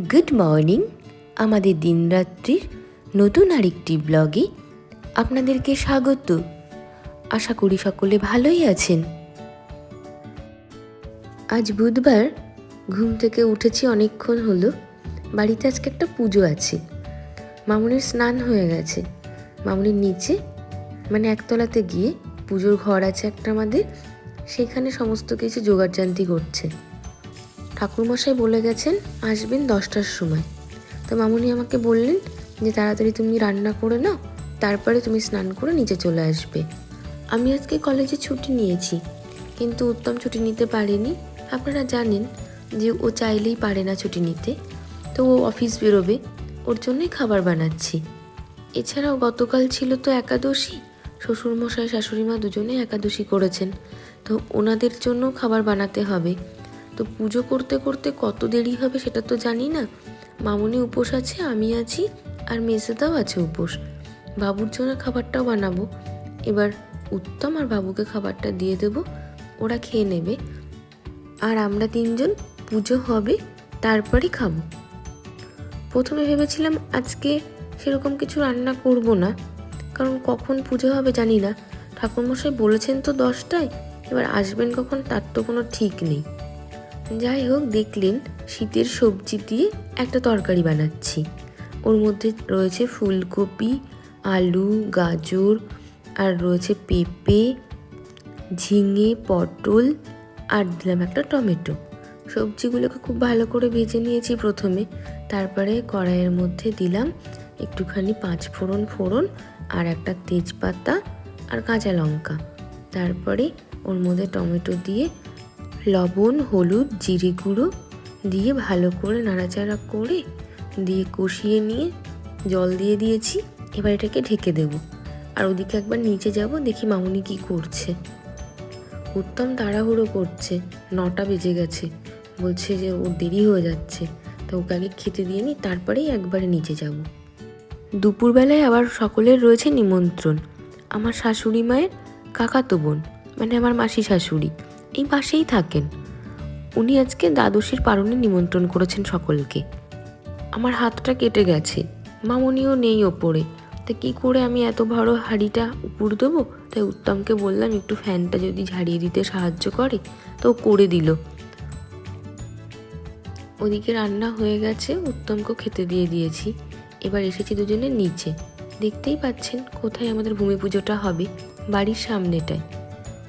Good morning আমাদের দিনরাত্রির নতুন আরেকটি ব্লগে আপনাদেরকে স্বাগত। আশা করি সকলে ভালোই আছেন। আজ বুধবার, ঘুম থেকে উঠেছি অনেকক্ষণ হলো। বাড়িতে আজকে একটা পুজো আছে। মামুনির স্নান হয়ে গেছে। মামুনির নিচে মানে একতলাতে গিয়ে পুজোর ঘর আছে একটা আমাদের। সেখানে সমস্ত কিছু জোগাড়জান্তি করছে। ঠাকুরমশাই বলে গেছেন, আসবেন দশটার সময়। তো মামুনি আমাকে বললেন যে, তাড়াতাড়ি তুমি রান্না করে নাও, তারপরে তুমি স্নান করে নিচে চলে আসবে। আমি আজকে কলেজে ছুটি নিয়েছি, কিন্তু উত্তম ছুটি নিতে পারেনি। আপনারা জানেন যে, ও চাইলেই পারে না ছুটি নিতে। তো ও অফিস বেরোবে, ওর জন্যই খাবার বানাচ্ছি। এছাড়াও গতকাল ছিল তো একাদশী, শ্বশুরমশাই, শাশুড়িমা দুজনেই একাদশী করেছেন। তো ওনাদের জন্য খাবার বানাতে হবে। তো পুজো করতে করতে কত দেরি হবে সেটা তো জানি না। মামুনি উপোস আছে, আমি আছি, আর মেসেদাও আছে উপোস। বাবুর জন্য খাবারটাও বানাবো। এবার উত্তম আর বাবুকে খাবারটা দিয়ে দেবো, ওরা খেয়ে নেবে। আর আমরা তিনজন পুজো হবে তারপরে খাব। প্রথমে ভেবেছিলাম আজকে সেরকম কিছু রান্না করব না, কারণ কখন পুজো হবে জানি না। ঠাকুরমশাই বলেছেন তো দশটায়, এবার আসবেন কখন তার তো কোনো ঠিক নেই। যাই হোক, দেখলেন শীতের সবজি দিয়ে একটা তরকারি বানাচ্ছি। ওর মধ্যে রয়েছে ফুলকপি, আলু, গাজর, আর রয়েছে পেঁপে, ঝিঙে, পটল, আর দিলাম একটা টমেটো। সবজিগুলোকে খুব ভালো করে ভেজে নিয়েছি প্রথমে। তারপরে কড়াইয়ের মধ্যে দিলাম একটুখানি পাঁচ ফোড়ন ফোড়ন আর একটা তেজপাতা আর কাঁচা লঙ্কা। তারপরে ওর মধ্যে টমেটো দিয়ে লবণ, হলুদ, জিরে গুঁড়ো দিয়ে ভালো করে নাড়াচাড়া করে দিয়ে কষিয়ে নিয়ে জল দিয়ে দিয়েছি। এবার এটাকে ঢেকে দেব। আর ওদিকে একবার নিচে যাব, দেখি মামুনি কি করছে। উত্তম তাড়াহুড়ো করছে, নটা বেজে গেছে। বলছে যে ওর দেরি হয়ে যাচ্ছে, তো ওকে আগে খেতে দিয়ে নি, তারপরেই একবারে নিচে যাব। দুপুরবেলায় আবার সকলের রয়েছে নিমন্ত্রণ। আমার শাশুড়ি মায়ের কাকাতো বোন মানে আমার মাসি শাশুড়ি। এই পাশেই থাকেন। উনি আজকে দ্বাদশীর পারণে নিমন্ত্রণ করেছেন সকলকে। আমার হাতটা কেটে গেছে। মামনিও নেই ওপরে। তা কী করে আমি এত বড় হাঁড়িটা উপর দেবো? তাই উত্তমকে বললাম, একটু ফ্যানটা যদি ঝাড়িয়ে দিতে সাহায্য করে। তো করে দিল। ওদিকে রান্না হয়ে গেছে। উত্তমকে খেতে দিয়ে দিয়েছি। এবার এসেছি দুজনের নিচে। দেখতেই পাচ্ছেন কোথায় আমাদের ভূমি পুজোটা হবে। বাড়ির সামনেটায়।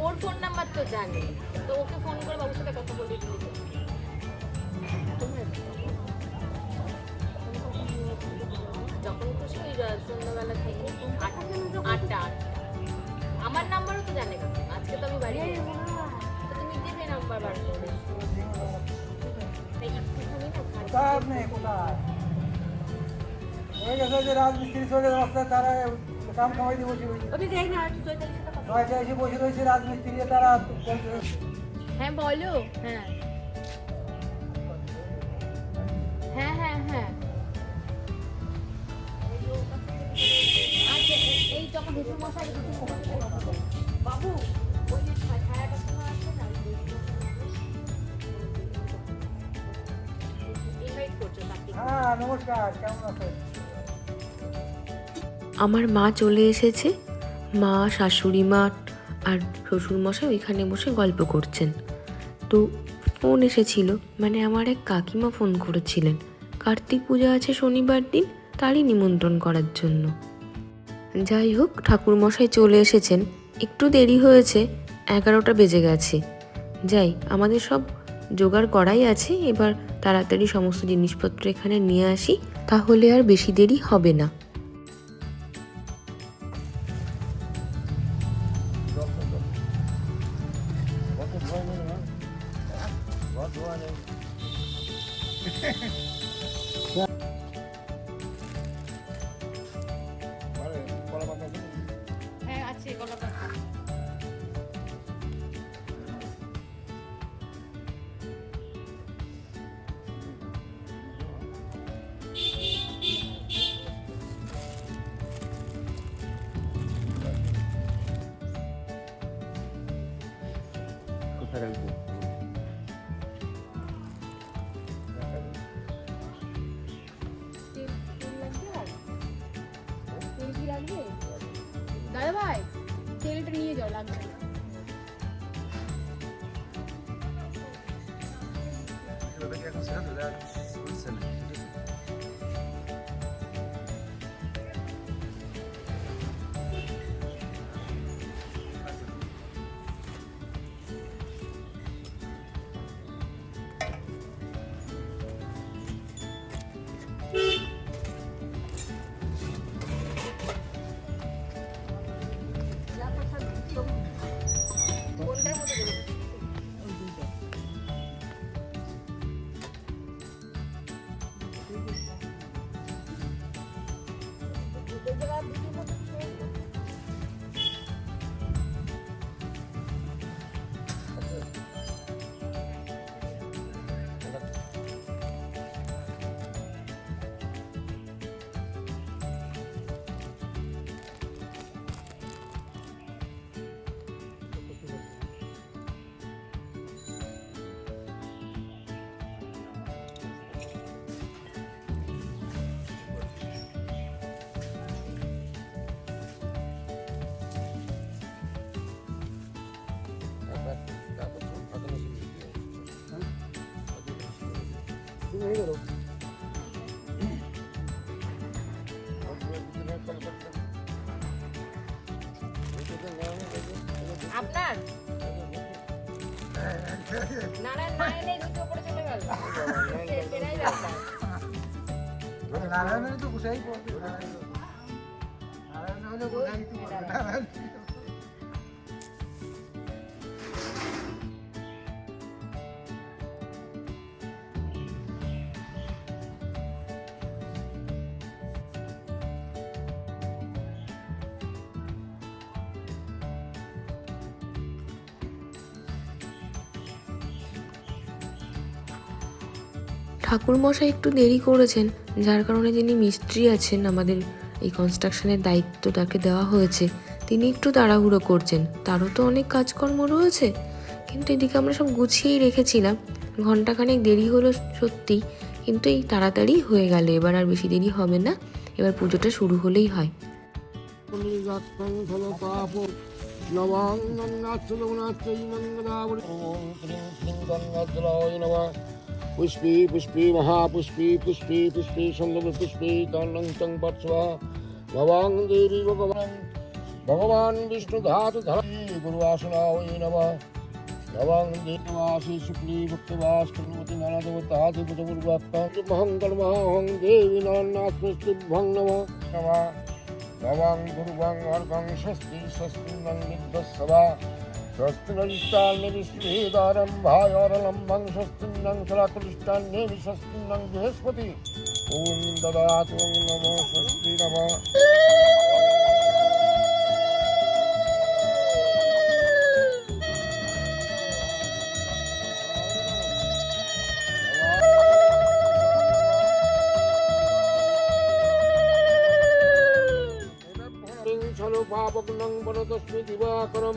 ওর ফোন নাম্বার তো জানে তো ওকে ফোন করে বাবুর সাথে কথা বলে যখন খুশি ওই রা- সন্ধ্যাবেলা থেকে আটটা। আমার নাম্বারও তো জানে। আজকে তো আমি বাড়ি তো তুমি দেবে নাম্বার বার করে হয়ে গেছে যে রাজমিস্ত্রি চলে রাস্তায় তারা কাম কামাই দিয়ে বসে ওকে না নয়টা এসে বসে রয়েছে রাজমিস্ত্রি তারা হ্যাঁ বলো। হ্যাঁ। হ্যাঁ হ্যাঁ হ্যাঁ। আচ্ছা এই- মশাই বাবু ওই যে সময় না? হ্যাঁ নমস্কার কেমন আছেন আমার মা চলে এসেছে। মা, শাশুড়ি মা আর শ্বশুরমশাই ওইখানে বসে গল্প করছেন। তো ফোন এসেছিল মানে আমার এক কাকিমা ফোন করেছিলেন। কার্তিক পূজা আছে শনিবার দিন, তারই নিমন্ত্রণ করার জন্য। যাই হোক, ঠাকুরমশাই চলে এসেছেন। একটু দেরি হয়েছে, এগারোটা বেজে গেছে। যাই, আমাদের সব জোগাড় করাই আছে, এবার তাড়াতাড়ি সমস্ত জিনিসপত্র এখানে নিয়ে আসি, তাহলে আর বেশি দেরি হবে না। তেলটা নিয়ে যাও লাগবে না। কোনটার আপনার? নারায়ণ নারায়ণের দুটো উপরে চলে গেল। বেড়াই ব্যাপার নারায়ণের তো গুছাই পড়বে নারায়ণ হলে গুছাই তো নারায়ণ ঠাকুরমশাই একটু দেরি করেছেন, যার কারণে যিনি মিস্ত্রি আছেন, আমাদের এই কনস্ট্রাকশনের দায়িত্ব তাকে দেওয়া হয়েছে, তিনি একটু তাড়াহুড়ো করছেন। তারও তো অনেক কাজকর্ম রয়েছে, কিন্তু এদিকে আমরা সব গুছিয়েই রেখেছিলাম। ঘন্টাখানেক দেরি হলো সত্যি, কিন্তু এই তাড়াতাড়ি হয়ে গেল, এবার আর বেশি দেরি হবে না, এবার পুজোটা শুরু হলেই হয়। পুনরিদত্তং পুষ্পী পুষ্পী মহাপুষ্পী পুষ্পী পুষ্পী সন্দব পুষ্পী কান্নং তং পার্শ্বা নবাং দেবী ভগবান ভগবান বিষ্ণু ধাতু ধরি, গুরু আসনায় নমঃ। নবাং দেবাসি শুক্লী ভক্তবাস কর্মতি নানাদেবতাদি পুজপূর্বাত্মা মহঙ্কর মহং দেবী নান্নাস্মস্তুভ্যং নমঃ। নমঃ। নবাং গুরুবাং অর্গং স্বস্তি স্বস্তি নং নির্দস্সভা স্বস্তি বিষ্ণুভেদারম্ভায়রলম্বং স্বস্তি নং সলাকলিষ্টান্নে স্বস্তি নং বৃহস্পতি ওম দদাতু ওং নমো স্বস্তি নমঃ ছলো পাপগ্নং দিবাকরম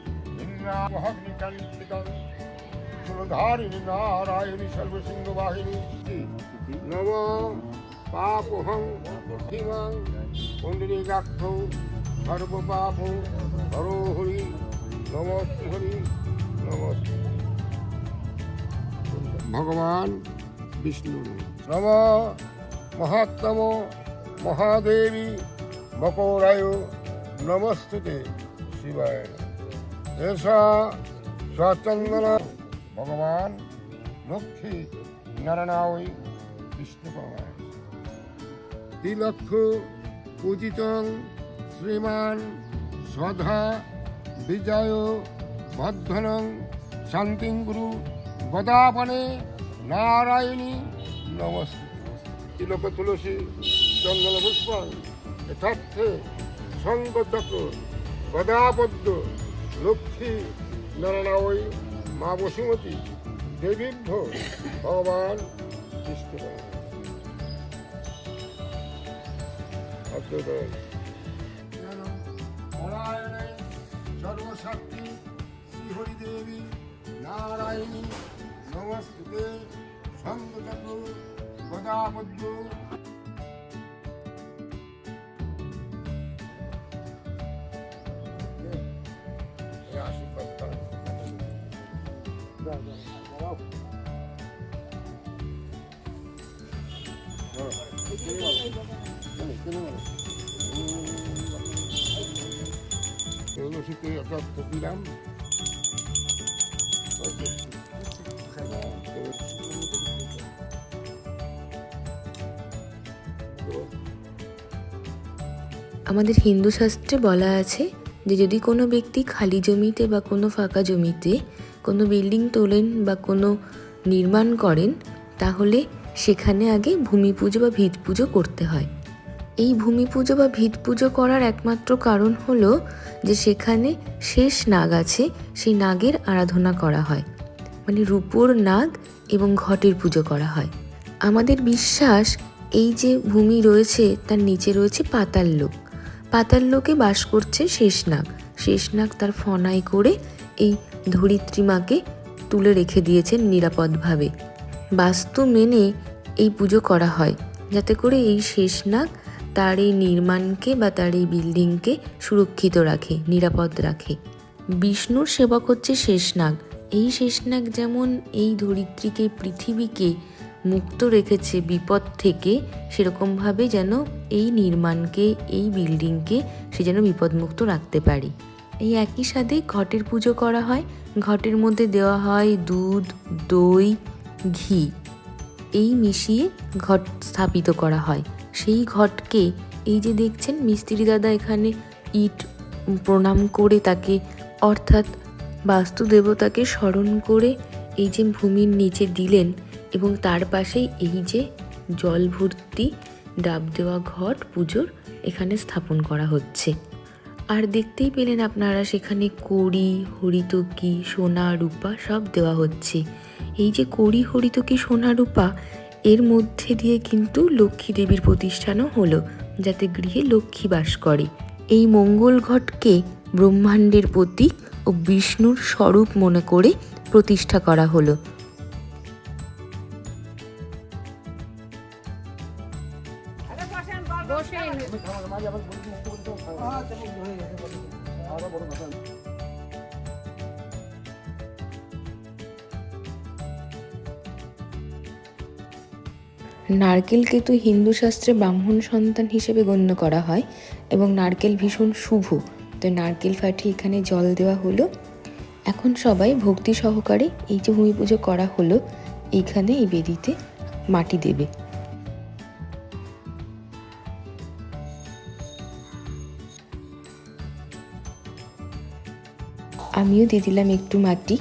অগ্নিকান্ডিতম সুরধারিণী নারায়ণী সর্বসিংহ বাহিনী নম পাপহং হিমাং কুণ্ডলিকাক্ষ সর্বপাপ হরো হরি, নম ভগবান বিষ্ণু। নম মহাত্তম মহাদেবী, বকৌরায় নমস্তে শিবায়। এসা স্বচন্দন ভগবান লক্ষ্মী নারায়ণায় বিষ্ণু পরমায়। তিলক্ষ পূজিতং শ্রীমান সধা বিজয় বর্ধনং শান্তিং গুরু গদাপনে নারায়ণী নমস্তে। তিলক তুলসী চন্দন পুষ্প যথার্থে শঙ্খ চক্র গদাপদ্য লক্ষ্মী নারায়ণ মা বসুমতী দেবীভ্য ভগবান কৃষ্ণ অদ্যদয় নারায়ণে সর্বশক্তি, শ্রীহরিদেবী নারায়ণী নমস্তে সঙ্গচক্র গদাপদ্য তুলসীতে যত্ন দিলাম আমাদের হিন্দু শাস্ত্রে বলা আছে যে যদি কোনো ব্যক্তি খালি জমিতে বা কোনো ফাঁকা জমিতে কোনো বিল্ডিং তোলেন বা কোনো নির্মাণ করেন, তাহলে সেখানে আগে ভূমি পুজো বা ভিত পুজো করতে হয়। এই ভূমি পুজো বা ভিত পুজো করার একমাত্র কারণ হলো যে সেখানে শেষ নাগ আছে, সেই নাগের আরাধনা করা হয়। মানে রূপোর নাগ এবং ঘটের পুজো করা হয়। আমাদের বিশ্বাস এই যে ভূমি রয়েছে, তার নিচে রয়েছে পাতাল লোক। পাতাল লোকে বাস করছে শেষনাগ শেষনাগ তার ফনাই করে এই ধরিত্রী মাকে তুলে রেখে দিয়েছেন নিরাপদভাবে। বাস্তু মেনে এই পুজো করা হয়। যাতে করে এই শেষনাগ তার এই নির্মাণকে বা তার এই বিল্ডিংকে সুরক্ষিত রাখে, নিরাপদ রাখে। বিষ্ণুর সেবক হচ্ছে শেষনাগ। এই শেষনাগ যেমন এই ধরিত্রীকে, পৃথিবীকে মুক্ত রেখেছে বিপদ থেকে, সেরকমভাবে যেন এই নির্মাণকে, এই বিল্ডিংকে সে যেন বিপদমুক্ত রাখতে পারে। এই একই সাথে ঘটের পুজো করা হয়। ঘটের মধ্যে দেওয়া হয় দুধ, দই, ঘি। এই মিশিয়ে ঘট স্থাপিত করা হয়। সেই ঘটকে এই যে দেখছেন মিস্ত্রি দাদা এখানে ইট প্রণাম করে তাকে, অর্থাৎ বাস্তু দেবতাকে স্মরণ করে এই যে ভূমির নিচে দিলেন এবং তার পাশেই এই যে জল ভর্তি ডাব দেওয়া ঘট পুজোর এখানে স্থাপন করা হচ্ছে। আর দেখতেই পেলেন আপনারা সেখানে কড়ি, হরিতকি, সোনা, রূপা সব দেওয়া হচ্ছে। এই যে কড়ি, হরিতকি, সোনা, রূপা এর মধ্যে দিয়ে কিন্তু লক্ষ্মী দেবীর প্রতিষ্ঠানও হলো, যাতে গৃহে লক্ষ্মী বাস করে। এই মঙ্গল ঘটকে ব্রহ্মাণ্ডের প্রতীক ও বিষ্ণুর স্বরূপ মনে করে প্রতিষ্ঠা করা হলো। নারকেলকে তো হিন্দু শাস্ত্রে ব্রাহ্মণ সন্তান হিসেবে গণ্য করা হয় এবং নারকেল ভীষণ শুভ। তো নারকেল ফাটি এখানে জল দেওয়া হলো। এখন সবাই ভক্তি সহকারে এই যে ভূমি পুজো করা হলো, এইখানে এই বেদিতে মাটি দেবে। আমিও দিয়ে দিলাম একটু মাটি।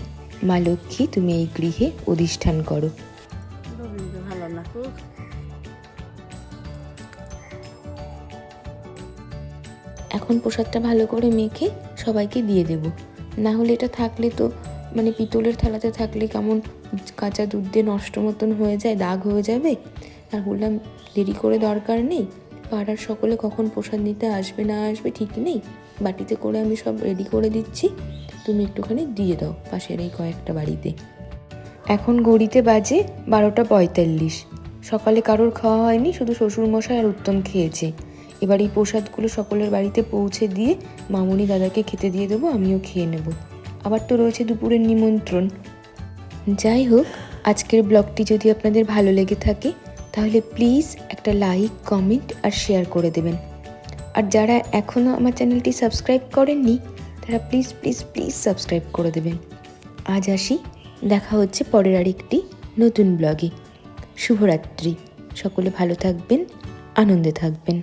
মা লক্ষ্মী, তুমি এই গৃহে অধিষ্ঠান করো। এখন প্রসাদটা ভালো করে মেখে সবাইকে দিয়ে দেব। না হলে এটা থাকলে তো মানে পিতলের থালাতে থাকলে কেমন কাঁচা দুধ দিয়ে নষ্ট মতন হয়ে যায়, দাগ হয়ে যাবে? আর বললাম, দেরি করে দরকার নেই। পাড়ার সকলে কখন প্রসাদ নিতে আসবে না আসবে ঠিক নেই। বাটিতে করে আমি সব রেডি করে দিচ্ছি। তুমি একটুখানি দিয়ে দাও পাশের এই কয়েকটা বাড়িতে। এখন ঘড়িতে বাজে বারোটা পঁয়তাল্লিশ। সকালে কারোর খাওয়া হয়নি, শুধু শ্বশুরমশাই আর উত্তম খেয়েছে। এবার এই প্রসাদগুলো সকলের বাড়িতে পৌঁছে দিয়ে মামুনি দাদাকে খেতে দিয়ে দেবো, আমিও খেয়ে নেব। আবার তো রয়েছে দুপুরের নিমন্ত্রণ। যাই হোক, আজকের ব্লগটি যদি আপনাদের ভালো লেগে থাকে, তাহলে প্লিজ একটা লাইক, কমেন্ট আর শেয়ার করে দেবেন। আর যারা এখনও আমার চ্যানেলটি সাবস্ক্রাইব করেননি, তারা প্লিজ প্লিজ প্লিজ সাবস্ক্রাইব করে দেবেন। আজ আসি, দেখা হচ্ছে পরের আরেকটি নতুন ব্লগে। শুভরাত্রি। সকলে ভালো থাকবেন, আনন্দে থাকবেন।